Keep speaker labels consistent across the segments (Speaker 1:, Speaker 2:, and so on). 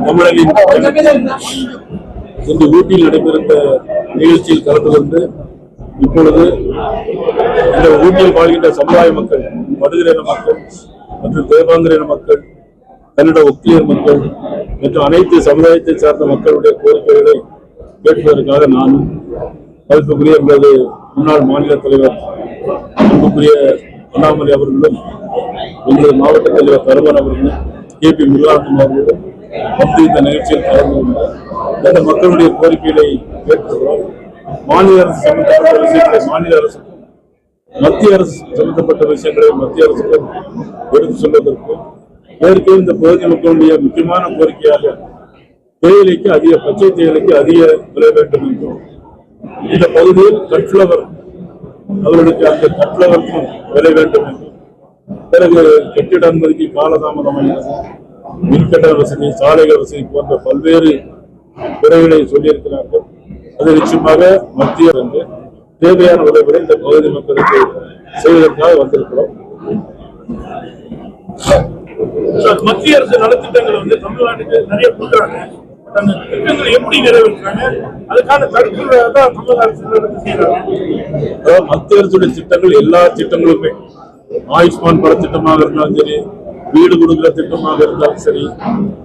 Speaker 1: தமிழனின் இன்று ஊட்டியில் நடைபெறுந்த நிகழ்ச்சியில் கலந்து கொண்டு இப்பொழுது இந்த ஊட்டியில் வாழ்கின்ற சமுதாய மக்கள் மடுகிற மக்கள் மற்றும் தேவாந்திர மக்கள் கன்னட ஒக்கிலியர் மக்கள் மற்றும் அனைத்து சமுதாயத்தை சார்ந்த மக்களுடைய கோரிக்கைகளை கேட்பதற்காக நானும் மதிப்புக்குரிய எங்களது முன்னாள் மாநில தலைவர் அன்புக்குரிய அண்ணாமலை அவர்களும் எங்களது மாவட்ட தலைவர் தருமன் அவர்களும் கே பி முருகானந்தம் அவர்களும் வந்து இந்த நிகழ்ச்சியில் கலந்து கொண்டு இந்த மக்களுடைய கோரிக்கைகளை கேட்கிறோம் மாநில அரசு சம்பந்தப்பட்ட விஷயங்களை மாநில அரசுக்கும் மத்திய அரசு சம்பந்தப்பட்ட விஷயங்களை மத்திய அரசுக்கும் எடுத்து சொல்வதற்கும் ஏற்கனவே இந்த பகுதி மக்களுடைய முக்கியமான கோரிக்கையாக தேயிலைக்கு அதிக பச்சை தேயிலைக்கு அதிக விலை வேண்டும் என்றும் இந்த பகுதியில் கட்ஃபிளவர் அவர்களுக்கு அந்த கட்ஃபிளவருக்கும் விலை வேண்டும் என்றும் பிறகு கட்டிட அனுமதிக்கு காலதாமதமாகிறது மின்கட்ட வசதி சாலைகள் வசதி போன்ற பல்வேறு குறைகளை சொல்லியிருக்கிறார்கள். அது நிச்சயமாக மத்திய வந்து தேவையான உதவிகளை இந்த பகுதி மக்களுக்கு செய்வதற்காக வந்திருக்கிறோம்.
Speaker 2: மத்திய அரசு நலத்திட்டங்களை வந்து தமிழ்நாட்டுக்கு நிறைய கொடுக்குறாங்க. அந்த திட்டங்களை எப்படி அதுக்கான தடுப்புகளை தான் தமிழக அரசு செய்யறாங்க
Speaker 1: மத்திய அரசுடைய திட்டங்கள் எல்லா திட்டங்களுமே. ஆயுஷ்மான் பட திட்டமாக இருந்தாலும் சரி வீடு கொடுக்குற திட்டமாக இருந்தாலும் சரி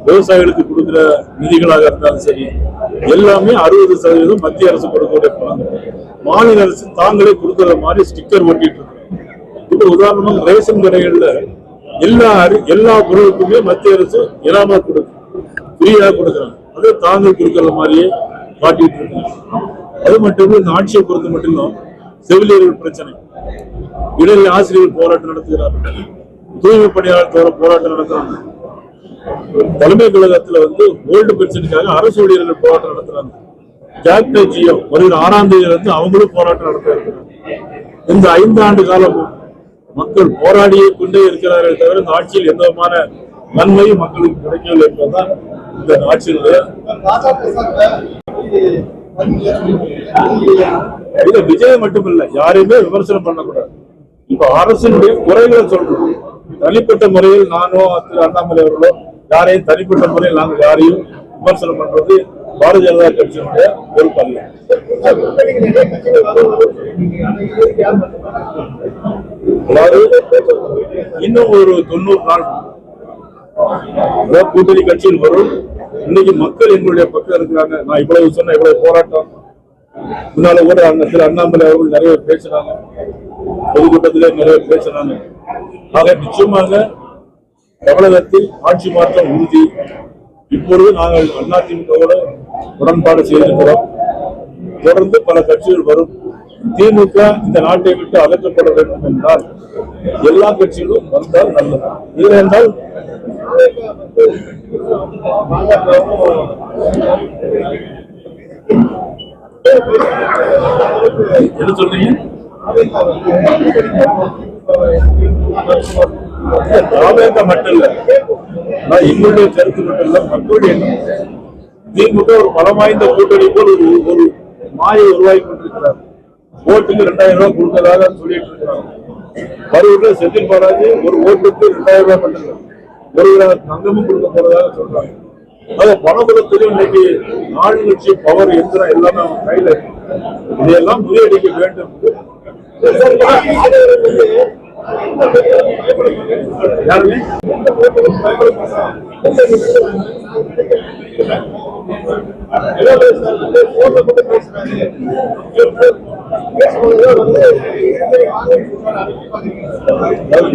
Speaker 1: விவசாயிகளுக்கு கொடுக்குற நிதிகளாக இருந்தாலும் சரி எல்லாமே அறுபது சதவீதம் மத்திய அரசு கொடுக்கக்கூடிய பணம். மாநில அரசு தாங்களே கொடுக்குற மாதிரி ஸ்டிக்கர் ஒட்டிட்டு இருக்கு. இப்போ உதாரணமாக ரேஷன் கடைகளில் எல்லா அரி- எல்லா பொருளுக்குமே மத்திய அரசு இனாமா கொடுக்கும் ஃப்ரீயாக கொடுக்குறாங்க. அது தாங்கள் கொடுக்குற மாதிரியே காட்டிட்டு இருக்காங்க அது மட்டும் இல்ல, இந்த ஆட்சியை பொறுத்த மட்டும் செவிலியர்கள் பிரச்சனை. இடையில ஆசிரியர்கள் போராட்டம் நடத்துகிறார்கள். தூய்மை பணியாளர் தவிர போராட்டம் நடத்துறாங்க. தலைமை கழகத்துல வந்து ஓல்டு பென்ஷனுக்காக அரசு ஊழியர்கள் போராட்டம் நடத்துறாங்க. ஜாக்டோ ஜியோ வருகிற ஆறாம் தேதியில இருந்து அவங்களும் போராட்டம் நடத்த இருக்கிறாங்க. இந்த ஐந்து ஆண்டு காலம் மக்கள் போராடியே கொண்டே இருக்கிறார்கள் தவிர இந்த ஆட்சியில் எந்த விதமான நன்மையும் மக்களுக்கு கிடைக்கவில்லை என்பதுதான் இந்த ஆட்சியினுடைய இது விஜயம் மட்டுமில்ல யாரையுமே விமர்சனம் பண்ணக்கூடாது. இப்ப அரசினுடைய குறைகளை சொல்றோம். தனிப்பட்ட முறையில் நானோ திரு அண்ணாமலை அவர்களோ யாரையும் தனிப்பட்ட முறையில் நாங்கள் யாரையும் விமர்சனம் பண்றது பாரதிய ஜனதா கட்சியினுடைய பொறுப்பு அல்ல. அதாவது இன்னும் ஒரு தொண்ணூறு நாள் கூட்டணி கட்சியில் வரும். இன்னைக்கு மக்கள் எங்களுடைய பக்கம் இருக்கிறாங்க. நான் இவ்வளவு சொன்ன இவ்வளவு போராட்டம். முன்னால கூட அந்த திரு அண்ணாமலை அவர்கள் நிறைய பேசுறாங்க பொதுக்கூட்டத்திலே நிறைய பேசுறாங்க ஆக நிச்சயமாக தமிழகத்தில் ஆட்சி மாற்றம் உறுதி. இப்பொழுது நாங்கள் அதிமுகவோட உடன்பாடு செய்திருக்கிறோம். தொடர்ந்து பல கட்சிகள் வரும். திமுக இந்த நாட்டை விட்டு அகற்றப்பட வேண்டும் என்றால் எல்லா கட்சிகளும் வந்தால் நல்லது. இல்லை என்றால் என்ன சொல்றீங்க? தாவேக மட்டும் இல்ல. நான் எங்களுடைய கருத்து மட்டும் இல்ல மக்களுடைய திமுக ஒரு பலம் வாய்ந்த கூட்டணி போல் ஒரு ஒரு மாயை உருவாகி கொண்டிருக்கிறார். ஓட்டுக்கு ரெண்டாயிரம் ரூபாய் கொடுக்கறதாக சொல்லிட்டு இருக்கிறாங்க கரூர்ல செந்தில் பாலாஜி ஒரு ஓட்டுக்கு ரெண்டாயிரம் ரூபாய் பண்ணுறாங்க இல்ல. ஒரு தங்கமும் கொடுக்க போறதாக சொல்றாங்க. அது பணபுரத்திலும் இன்னைக்கு ஆளுங்கட்சி பவர் எந்திரம் எல்லாமே அவங்க கையில இருக்கு. இதையெல்லாம் முறியடிக்க வேண்டும்.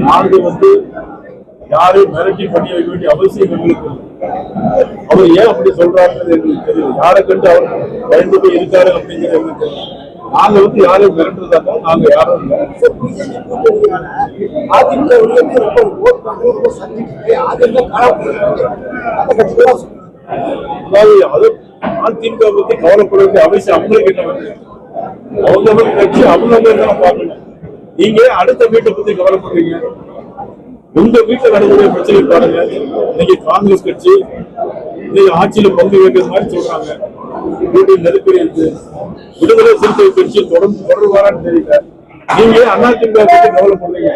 Speaker 1: நாங்க வந்து யாரையும் மிரட்டி பண்ணி வைக்க வேண்டிய அவசியம் எங்களுக்கு அவர் ஏன் அப்படி சொல்றாருன்னு எங்களுக்கு தெரியும் யாரை கண்டு அவர் பயந்து போய் இருக்காரு அப்படிங்கிறது எங்களுக்கு தெரியும் நாங்க வந்து யாரையும் மிரட்டுறதாக்கா நாங்க யாரும் அதாவது அது அதிமுக பத்தி கவலைப்பட வேண்டிய அவசியம். அவங்களுக்கு என்ன வந்து அவங்க கட்சி அவங்க பார்க்கணும்? நீங்க அடுத்த வீட்டை பத்தி கவலைப்படுறீங்க உங்க வீட்டுல நடக்கக்கூடிய பிரச்சனை பாருங்க. இன்னைக்கு காங்கிரஸ் கட்சி இன்னைக்கு ஆட்சியில பங்கு வைக்கிற மாதிரி சொல்றாங்க. வீட்டு நெருக்கடி இருக்கு விடுதலை சிறுத்தை கட்சி தொடர்ந்து தொடர்வாரான்னு தெரியல. நீங்க அதிமுக பத்தி கவலைப்படுறீங்க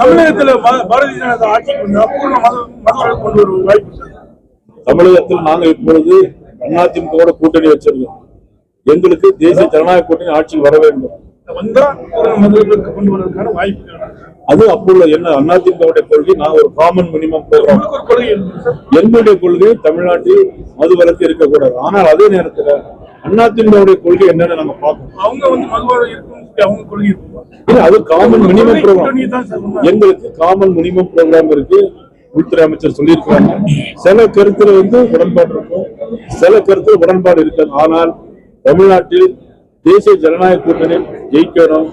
Speaker 2: தமிழகத்துல பாரதிய ஜனதா மதங்களை கொண்டு வர வாய்ப்பு இருக்கு.
Speaker 1: தமிழகத்தில் நாங்க இப்பொழுது அதிமுகவோட கூட்டணி வச்சிருக்கோம். எங்களுக்கு தேசிய ஜனநாயக கூட்டணி ஆட்சிக்கு வர வேண்டும். அது அப்பொழுது என்ன அதிமுகவுடைய கொள்கை நான் ஒரு காமன் மினிமம்
Speaker 2: சார்.
Speaker 1: என்னுடைய கொள்கை தமிழ்நாட்டில் மதுவிலக்கு இருக்கக்கூடாது. ஆனால் அதே நேரத்தில் அதிமுகவுடைய கொள்கை என்னன்னு நம்ம பார்க்கணும்.
Speaker 2: அவங்க வந்து மதுவாக இருக்கும் அவங்க கொள்கை இருக்கும்?
Speaker 1: அது காமன் மினிமம் ப்ரோக்ராம். எங்களுக்கு காமன் மினிமம் ப்ரோக்ராம் இருக்கு. உள்துறை அமைச்சர் சொல்லியிருக்காங்க சில கருத்துல வந்து உடன்பாடு இருக்கும். சில கருத்துல உடன்பாடு இருக்காது. ஆனால் தமிழ்நாட்டில் தேசிய ஜனநாயக கூட்டணி ஜெயிக்கணும்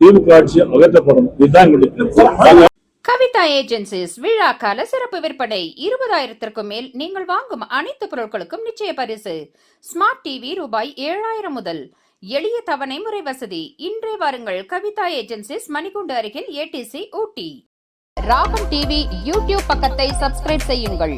Speaker 1: திமுக ஆட்சி அகற்றப்படணும். இதுதான் எங்களுடைய
Speaker 3: கவிதா ஏஜென்சிஸ் விழா கால சிறப்பு விற்பனை. இருபதாயிரத்திற்கும் மேல் நீங்கள் வாங்கும் அனைத்து பொருட்களுக்கும் நிச்சய பரிசு. ஸ்மார்ட் டிவி ரூபாய் ஏழாயிரம் முதல். எளிய தவணை முறை வசதி. இன்றே வாருங்கள் கவிதா ஏஜென்சிஸ் மணிகுண்டு அருகில் ஏடிசி ஊட்டி. ராகம் டிவி யூடியூப் பக்கத்தை சப்ஸ்கிரைப் செய்யுங்கள்.